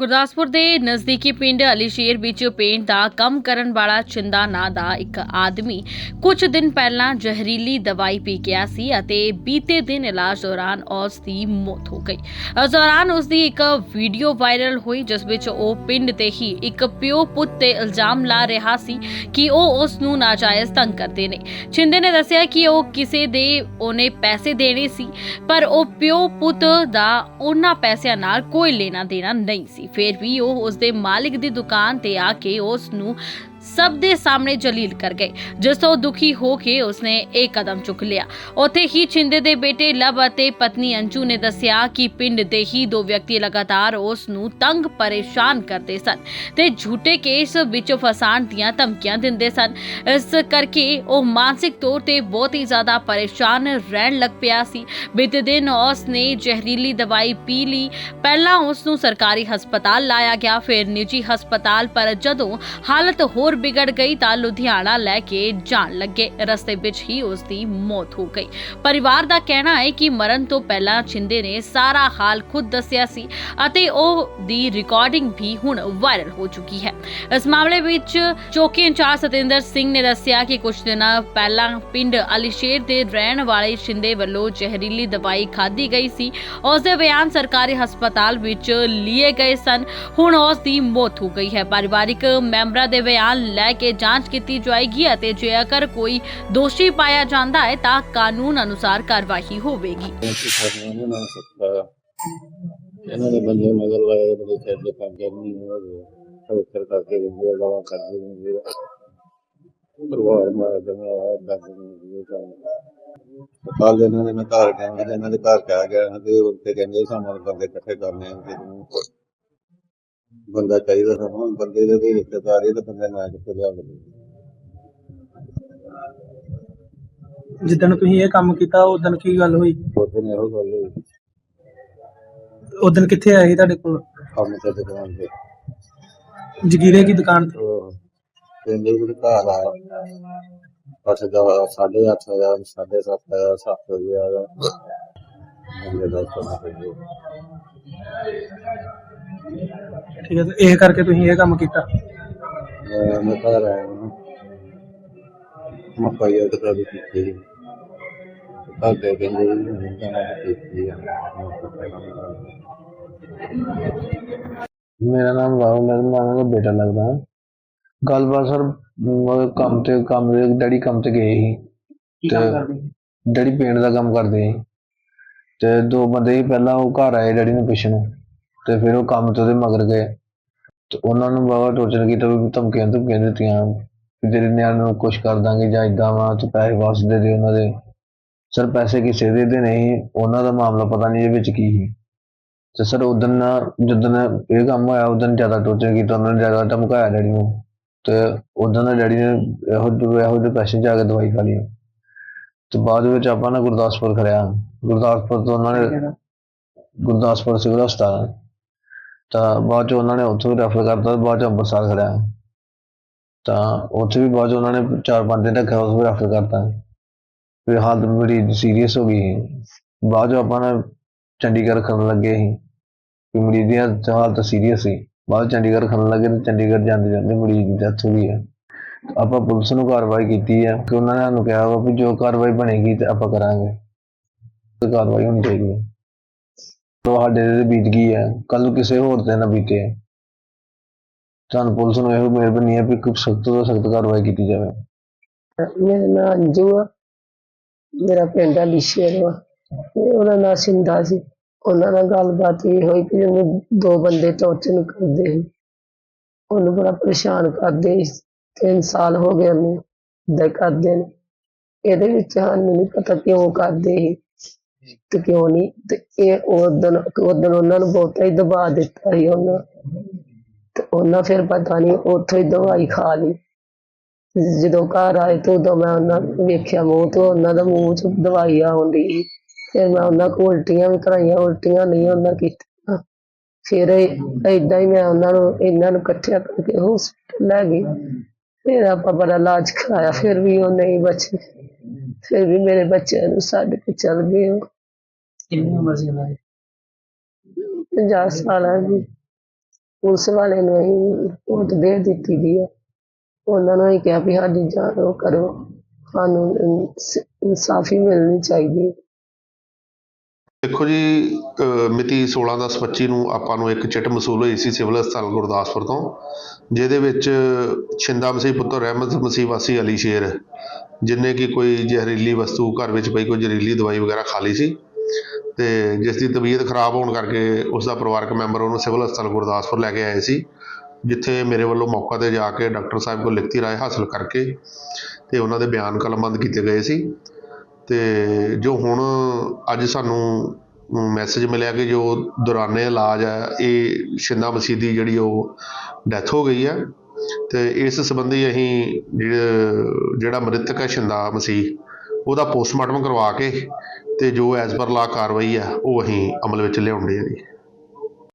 ਗੁਰਦਾਸਪੁਰ ਦੇ ਨਜ਼ਦੀਕੀ ਪਿੰਡ ਅਲੀਸ਼ੇਰ ਵਿੱਚ ਪੇਂਟ ਦਾ ਕੰਮ ਕਰਨ ਵਾਲਾ ਚਿੰਦਾ ਨਾਂ ਦਾ ਇੱਕ ਆਦਮੀ ਕੁਝ ਦਿਨ ਪਹਿਲਾਂ ਜ਼ਹਿਰੀਲੀ ਦਵਾਈ ਪੀ ਗਿਆ ਸੀ ਅਤੇ ਬੀਤੇ ਦਿਨ ਇਲਾਜ ਦੌਰਾਨ ਉਸ ਦੀ ਮੌਤ ਹੋ ਗਈ। ਉਸ ਦੌਰਾਨ ਉਸ ਦੀ ਇੱਕ ਵੀਡੀਓ ਵਾਇਰਲ ਹੋਈ, ਜਿਸ ਵਿੱਚ ਉਹ ਪਿੰਡ ਤੇ ਹੀ ਇੱਕ ਪਿਓ ਪੁੱਤ ਤੇ ਇਲਜ਼ਾਮ ਲਾ ਰਿਹਾ ਸੀ ਕਿ ਉਹ ਉਸ ਨੂੰ ਨਾਜਾਇਜ਼ ਤੰਗ ਕਰਦੇ ਨੇ। ਚਿੰਦੇ ਨੇ ਦੱਸਿਆ ਕਿ ਉਹ ਕਿਸੇ ਦੇ ਉਹਨੇ ਪੈਸੇ ਦੇਣੇ ਸੀ, ਪਰ ਉਹ ਪਿਓ ਪੁੱਤ ਦਾ ਉਹਨਾਂ ਪੈਸਿਆਂ ਨਾਲ ਕੋਈ ਲੈਣਾ ਦੇਣਾ ਨਹੀਂ ਸੀ। ਫਿਰ ਵੀ ਉਹ ਉਸ ਦੇ ਮਾਲਿਕ ਦੀ ਦੁਕਾਨ ਤੇ ਆ ਕੇ ਉਸ ਨੂੰ ਸਭ ਦੇ ਸਾਹਮਣੇ ਜਲੀਲ ਕਰ ਗਏ, ਜਿਸ ਤੋਂ ਦੁਖੀ ਹੋ ਕੇ ਉਸਨੇ ਇਹ ਕਦਮ ਚੁੱਕ ਲਿਆ। ਉੱਥੇ ਹੀ ਛਿੰਦੇ ਦੇ ਬੇਟੇ ਲਵ ਅਤੇ ਪਤਨੀ ਅੰਜੂ ਨੇ ਦੱਸਿਆ ਕਿ ਪਿੰਡ ਦੇ ਹੀ ਦੋ ਵਿਅਕਤੀ ਲਗਾਤਾਰ ਉਸ ਨੂੰ ਤੰਗ ਪਰੇਸ਼ਾਨ ਕਰਦੇ ਸਨ ਤੇ ਝੂਠੇ ਕੇਸ ਵਿੱਚ ਫਸਾਉਣ ਦੀਆਂ ਧਮਕੀਆਂ ਦਿੰਦੇ ਸਨ। ਇਸ ਕਰਕੇ ਉਹ ਮਾਨਸਿਕ ਤੌਰ ਤੇ ਬਹੁਤ ਹੀ ਜ਼ਿਆਦਾ ਪਰੇਸ਼ਾਨ ਰਹਿਣ ਲੱਗ ਪਿਆ ਸੀ। ਬੀਤੇ ਦਿਨ ਉਸ ਨੇ ਜ਼ਹਿਰੀਲੀ ਦਵਾਈ ਪੀ ਲਈ। ਪਹਿਲਾਂ ਉਸ ਨੂੰ ਸਰਕਾਰੀ ਹਸਪਤਾਲ ਲਾਇਆ ਗਿਆ, ਫਿਰ ਨਿੱਜੀ ਹਸਪਤਾਲ, ਪਰ ਜਦੋਂ ਹਾਲਤ ਹੋਰ ਵਿਗੜ ਗਈ ਤਾਂ ਲੁਧਿਆਣਾ ਲੈ ਕੇ ਜਾਣ ਲੱਗੇ। ਰਸਤੇ ਵਿੱਚ ਹੀ ਉਸ ਦੀ ਮੌਤ ਹੋ ਗਈ। ਪਰਿਵਾਰ ਦਾ ਕਹਿਣਾ ਹੈ ਕਿ ਮਰਨ ਤੋਂ ਪਹਿਲਾਂ ਛਿੰਦੇ ਨੇ ਸਾਰਾ ਹਾਲ ਖੁਦ ਦੱਸਿਆ ਸੀ ਅਤੇ ਉਹ ਦੀ ਰਿਕਾਰਡਿੰਗ ਵੀ ਹੁਣ ਵਾਇਰਲ ਹੋ ਚੁੱਕੀ ਹੈ। ਇਸ ਮਾਮਲੇ ਵਿੱਚ ਚੌਕੀ ਇੰਚਾਰਜ ਸਤਿੰਦਰ ਸਿੰਘ ਨੇ ਦੱਸਿਆ ਕਿ ਕੁਝ ਦਿਨਾਂ ਪਹਿਲਾਂ ਪਿੰਡ ਅਲੀਸ਼ੇਰ ਦੇ ਰਹਿਣ ਵਾਲੇ ਛਿੰਦੇ ਵੱਲੋਂ ਜ਼ਹਿਰੀਲੀ ਦਵਾਈ ਖਾਧੀ ਗਈ ਸੀ। ਉਸ ਦੇ ਬਿਆਨ ਸਰਕਾਰੀ ਹਸਪਤਾਲ ਵਿੱਚ ਲਏ ਗਏ ਸਨ। ਹੁਣ ਉਸ ਦੀ ਮੌਤ ਹੋ ਗਈ ਹੈ। ਪਰਿਵਾਰਿਕ ਮੈਂਬਰਾਂ ਦੇ ਬਿਆਨ ਲੈ ਕੇ ਜਾਂਚ ਕੀਤੀ ਜਾਏਗੀ ਅਤੇ ਜੇਕਰ ਕੋਈ ਦੋਸ਼ੀ ਪਾਇਆ ਜਾਂਦਾ ਹੈ ਤਾਂ ਕਾਨੂੰਨ ਅਨੁਸਾਰ ਕਾਰਵਾਈ ਹੋਵੇਗੀ। ਇਹਨਾਂ ਦੇ ਬੰਦੇ ਮਗਰ ਲਾਏ ਬੰਦੇ ਸਿਰ ਦੇ ਕੰਮ ਕਰਨੀ ਹੋ ਗਏ ਸਭ ਕਰਕੇ ਬੰਦੇ ਲਾਵਾ ਕਰਦੇ ਨੇ ਪਰਿਵਾਰ ਮਾਰ ਦਨਾ ਦੱਸ ਨੇ ਕੰਮ ਕੱਲ ਇਹਨਾਂ ਦੇ ਮੈਂ ਘਰ ਗਿਆ, ਇਹਨਾਂ ਦੇ ਘਰ ਕਹਿ ਗਿਆ ਤੇ ਉੱਤੇ ਕਹਿੰਦੇ ਸਾਨੂੰ ਬੰਦੇ ਇਕੱਠੇ ਕਰਨੇ ਆ, ਤੇ ਬੰਦਾ ਚਾਹੀਦਾ ਸਾਨੂੰ ਬੰਦੇ ਦੇ ਵੀ ਰਿਸ਼ਤੇਦਾਰ ਇਹ ਤਾਂ ਬੰਦੇ ਨਾ ਕਿੱਥੇ ਲਿਆ ਜਿੱਦਣ ਤੁਸੀਂ ਇਹ ਕੰਮ ਕੀਤਾ ਉਦੋਂ ਕੀ ਗੱਲ ਹੋਈ? ਉਹਦੇ ਨੇ ਉਹ ਗੱਲ ਹੋਈ। ਉਦੋਂ ਕਿੱਥੇ ਆਏ ਸੀ ਤੁਹਾਡੇ ਕੋਲ? ਕੰਮ ਤੇ ਦੁਕਾਨ ਤੇ। ਜਗੀਰੇ ਦੀ ਦੁਕਾਨ ਤੇ? ਉਹ ਕਹਿੰਦੇ ਵੀ ਘਰ ਆ ਬਸ ਦਾ ਸਾਢੇ ਅੱਠ ਹਜ਼ਾਰ ਸਾਢੇ ਸੱਤ ਹਜ਼ਾਰ ਸੱਤ ਹਜ਼ਾਰ ਮੇਰੇ ਦਾ ਸਮਾਂ ਤੇ ਠੀਕ ਹੈ ਤੇ ਇਹ ਕਰਕੇ ਤੁਸੀਂ ਇਹ ਕੰਮ ਕੀਤਾ? ਮੈਂ ਘਰ ਆਇਆ ਹਾਂ। ਮੈਂ ਪਾਇਆ ਤਾਂ ਕਦੇ ਕੀਤੀ ਤਾਂ ਦੇ ਕਹਿੰਦੇ ਨਹੀਂ ਤਾਂ ਕੀਤੀ ਮੇਰਾ ਨਾਮ ਰਾਹੁਲ ਹੈ ਮੈਂ ਉਹਨਾਂ ਦਾ ਬੇਟਾ ਲੱਗਦਾ। ਹਾਂ ਗੱਲਬਾਤ ਸਰ ਮ- ਕੰਮ ਤੇ ਕੰਮ ਦੇ ਡੈਡੀ ਕੰਮ ਤੇ ਗਏ ਸੀ। ਕੀ ਕੰਮ ਕਰਦੇ? ਡੈਡੀ ਪੇਂਟ ਦਾ ਕੰਮ ਕਰਦੇ ਸੀ। ਤੇ ਦੋ ਬੰਦੇ ਸੀ ਪਹਿਲਾਂ ਉਹ ਘਰ ਆਏ ਡੈਡੀ ਨੂੰ ਪੁੱਛਣ ਤੇ ਫਿਰ ਉਹ ਕੰਮ ਤੋਂ ਉਹਦੇ ਮਗਰ ਗਏ। ਤੇ ਉਹਨਾਂ ਨੂੰ ਬਾਬਾ ਟੋਚਰ ਕੀਤਾ ਵੀ ਧਮਕੀਆਂ ਧਮਕੀਆਂ ਦਿੱਤੀਆਂ, ਵੀ ਤੇਰੇ ਨਿਆਣ ਨੂੰ ਕੁਛ ਕਰ ਦਾਂਗੇ ਜਾਂ ਇਦਾਂ ਵਾ, ਤੇ ਪੈਸੇ ਵਾਪਸ ਦੇ ਦੇ ਉਹਨਾਂ ਦੇ। ਸਰ, ਪੈਸੇ ਕਿਸੇ ਦੇ ਦੇ ਨਹੀਂ, ਉਹਨਾਂ ਦਾ ਮਾਮਲਾ ਪਤਾ ਨਹੀਂ ਇਹਦੇ ਵਿੱਚ ਕੀ ਸੀ। ਤੇ ਸਰ ਉਦੋਂ ਜਦੋਂ ਇਹ ਕੰਮ ਹੋਇਆ ਉਦੋਂ ਜ਼ਿਆਦਾ ਟੋਚਰ ਕੀਤਾ, ਉਹਨਾਂ ਨੇ ਜ਼ਿਆਦਾ ਧਮਕਾਇਆ ਡੈਡੀ ਨੂੰ। ਤੇ ਉਦੋਂ ਦਾ ਡੈਡੀ ਨੇ ਇਹੋ ਜਿਹੇ ਇਹੋ ਜਿਹੇ ਪੈਸੇ ਜਾ ਕੇ ਦਵਾਈ ਖਾ ਲਈ। ਤੇ ਬਾਅਦ ਵਿੱਚ ਆਪਾਂ ਨਾ ਗੁਰਦਾਸਪੁਰ ਖੜਿਆ ਗੁਰਦਾਸਪੁਰ ਤੋਂ ਉਹਨਾਂ ਨੇ ਗੁਰਦਾਸਪੁਰ ਸਿਵਲ ਹਸਪਤਾਲ ਤਾਂ ਬਾਅਦ ਚ ਉਹਨਾਂ ਨੇ ਉੱਥੋਂ ਰੈਫਰ ਕਰਤਾ ਬਾਅਦ ਚ ਅੰਮ੍ਰਿਤਸਰ ਖੜਿਆ ਤਾਂ ਉੱਥੇ ਵੀ ਬਾਅਦ ਉਹਨਾਂ ਨੇ ਚਾਰ ਪੰਜ ਦਿਨ ਰੱਖਿਆ ਉਸ ਵੀ ਰੈਫਰ ਕਰਤਾ। ਫਿਰ ਹਾਲਤ ਬੜੀ ਸੀਰੀਅਸ ਹੋ ਗਈ ਬਾਅਦ ਚ ਆਪਾਂ ਨਾ ਚੰਡੀਗੜ੍ਹ ਖੜਨ ਲੱਗੇ ਸੀ। ਕਿ ਮਰੀਜ਼ ਦੀ ਹਾਲਤ ਸੀਰੀਅਸ ਸੀ। ਬਾਅਦ ਚੰਡੀਗੜ੍ਹ ਖੜਨ ਲੱਗੇ ਤੇ ਚੰਡੀਗੜ੍ਹ ਜਾਂਦੇ ਜਾਂਦੇ ਮਰੀਜ਼ ਦੀ ਡੈਥ ਹੋ ਗਈ ਹੈ ਆਪਾਂ ਪੁਲਿਸ ਨੂੰ ਕਾਰਵਾਈ ਕੀਤੀ ਹੈ ਕਿ ਉਹਨਾਂ ਨੇ ਸਾਨੂੰ ਕਿਹਾ ਵਾ ਵੀ ਜੋ ਕਾਰਵਾਈ ਬਣੇਗੀ ਤੇ ਆਪਾਂ ਕਰਾਂਗੇ। ਤੇ ਕਾਰਵਾਈ ਹੋਣੀ ਚਾਹੀਦੀ ਹੈ ਤੁਹਾਡੇ ਤੇ ਬੀਤ ਗਈ ਹੈ ਕੱਲ ਨੂੰ ਕਿਸੇ ਹੋਰ ਤੇ ਨਾ ਬੀਤੇ। ਤੁਹਾਨੂੰ ਪੁਲਿਸ ਨੂੰ ਇਹੋ ਮਿਹਰਬਾਨੀ ਹੈ ਵੀ ਕੋਈ ਸਖਤ ਤੋਂ ਸਖਤ ਕਾਰਵਾਈ ਕੀਤੀ ਜਾਵੇ। ਮੇਰਾ ਨਾਂ ਅੰਜੂ ਆ, ਮੇਰਾ ਪਿੰਡ ਆ ਲਿਸ਼ੇਰ ਵਾ। ਤੇ ਉਹਦਾ ਨਾਂ ਸਿੰਦਾ ਸੀ। ਉਹਨਾਂ ਨਾਲ ਗੱਲਬਾਤ ਇਹ ਹੋਈ ਕਿ ਉਹਨੂੰ ਦੋ ਬੰਦੇ ਟੌਰਚਰ ਕਰਦੇ ਸੀ। ਉਹਨੂੰ ਬੜਾ ਪਰੇਸ਼ਾਨ ਕਰਦੇ ਸੀ। ਤਿੰਨ ਸਾਲ ਹੋ ਗਏ ਉਹਨੂੰ ਏਦਾਂ ਹੀ ਕਰਦੇ ਨੇ। ਇਹਦੇ ਵਿੱਚ ਸਾਨੂੰ ਨਹੀਂ ਪਤਾ ਕਿਉਂ ਕਰਦੇ ਸੀ ਤੇ ਕਿਉਂ ਨਹੀਂ ਤੇ ਇਹ ਉਦੋਂ ਉਦੋਂ ਉਹਨਾਂ ਨੂੰ ਬਹੁਤਾ ਹੀ ਦਬਾ ਦਿੱਤਾ ਸੀ ਉਹਨਾਂ। ਤੇ ਉਹਨਾਂ ਫਿਰ ਪਤਾ ਨਹੀਂ ਉੱਥੋਂ ਹੀ ਦਵਾਈ ਖਾ ਲਈ। ਜਦੋਂ ਘਰ ਆਏ ਤਾਂ ਉਦੋਂ ਮੈਂ ਉਹਨਾਂ ਨੂੰ ਵੇਖਿਆ ਮੂੰਹ ਤੋਂ, ਉਹਨਾਂ ਦਾ ਮੂੰਹ 'ਚ ਦਵਾਈ ਆਉਂਦੀ ਸੀ। ਫਿਰ ਮੈਂ ਉਹਨਾਂ ਕੋਲ ਉਲਟੀਆਂ ਵੀ ਕਰਾਈਆਂ, ਉਲਟੀਆਂ ਨਹੀਂ ਉਹਨਾਂ ਕੀਤੀਆਂ। ਫਿਰ ਏਦਾਂ ਹੀ ਮੈਂ ਉਹਨਾਂ ਨੂੰ, ਇਹਨਾਂ ਨੂੰ ਇਕੱਠਿਆਂ ਕਰਕੇ ਹਸਪੀਟਲ ਲੈ ਗਈ। ਫਿਰ ਆਪਾਂ ਬੜਾ ਇਲਾਜ ਕਰਾਇਆ ਫਿਰ ਵੀ ਉਹ ਨਹੀਂ ਬਚੇ। ਫਿਰ ਵੀ ਮੇਰੇ ਬੱਚਿਆਂ ਨੂੰ ਛੱਡ ਕੇ ਚਲ ਗਏ ਉਹ। ਕਿੰਨੀ ਉਮਰ ਸੀ ਉਹਨਾਂ ਦੀ? 50 ਸਾਲਾਂ ਦੀ। ਪੁਲਿਸ ਵਾਲੇ ਨੂੰ ਅਸੀਂ ਰਿਪੋਰਟ ਦੇ ਦਿੱਤੀ ਦੀ ਹੈ ਉਹਨਾਂ ਨੂੰ ਅਸੀਂ ਕਿਹਾ ਵੀ ਸਾਡੀ ਜਾਂਚ ਉਹ ਕਰੋ। ਸਾਨੂੰ ਇਨਸ- ਇਨਸਾਫੀ ਮਿਲਣੀ ਚਾਹੀਦੀ ਹੈ ਦੇਖੋ ਜੀ ਮਿਤੀ 16/10/25 ਨੂੰ ਆਪਾਂ ਨੂੰ ਇੱਕ ਚਿੱਟ ਮਸੂਲ ਹੋਈ ਸੀ ਸਿਵਲ ਹਸਪਤਾਲ ਗੁਰਦਾਸਪੁਰ ਤੋਂ, ਜਿਹਦੇ ਵਿੱਚ ਛਿੰਦਾ ਮਸੀਹ ਪੁੱਤਰ ਰਹਿਮਤ ਮਸੀਹ ਵਾਸੀ ਅਲੀ ਸ਼ੇਰ, ਜਿਨੇ ਕਿ ਕੋਈ ਜ਼ਹਿਰੀਲੀ ਵਸਤੂ ਘਰ ਵਿੱਚ ਪਈ, ਕੋਈ ਜ਼ਹਿਰੀਲੀ ਦਵਾਈ ਵਗੈਰਾ ਖਾ ਲਈ ਸੀ ਤੇ ਜਿਸ ਦੀ ਤਬੀਅਤ ਖਰਾਬ ਹੋਣ ਕਰਕੇ ਉਸ ਦਾ ਪਰਿਵਾਰਕ ਮੈਂਬਰ ਉਹਨੂੰ ਸਿਵਲ ਹਸਪਤਾਲ ਗੁਰਦਾਸਪੁਰ ਲੈ ਕੇ ਆਏ ਸੀ, ਜਿੱਥੇ ਮੇਰੇ ਵੱਲੋਂ ਮੌਕਾ ਤੇ ਜਾ ਕੇ ਡਾਕਟਰ ਸਾਹਿਬ ਕੋਲ ਲਿਖਤੀ ਰਾਏ ਹਾਸਲ ਕਰਕੇ ਤੇ ਉਹਨਾਂ ਦੇ ਬਿਆਨ ਕਲਮਬੰਦ ਕੀਤੇ ਗਏ ਸੀ। ਅਤੇ ਜੋ ਹੁਣ ਅੱਜ ਸਾਨੂੰ ਮੈਸੇਜ ਮਿਲਿਆ ਕਿ ਜੋ ਦੌਰਾਨੇ ਇਲਾਜ ਹੈ, ਇਹ ਸ਼ਿੰਦਾ ਮਸੀਹ ਦੀ ਜਿਹੜੀ ਉਹ ਡੈਥ ਹੋ ਗਈ ਹੈ ਅਤੇ ਇਸ ਸੰਬੰਧੀ ਅਸੀਂ ਜਿਹੜਾ ਮ੍ਰਿਤਕ ਹੈ ਸ਼ਿੰਦਾ ਮਸੀਹ, ਉਹਦਾ ਪੋਸਟਮਾਰਟਮ ਕਰਵਾ ਕੇ ਅਤੇ ਜੋ ਐਜ਼ ਪਰ ਲਾਅ ਕਾਰਵਾਈ ਹੈ, ਉਹ ਅਸੀਂ ਅਮਲ ਵਿੱਚ ਲਿਆਉਂਦੇ ਹਾਂ ਜੀ।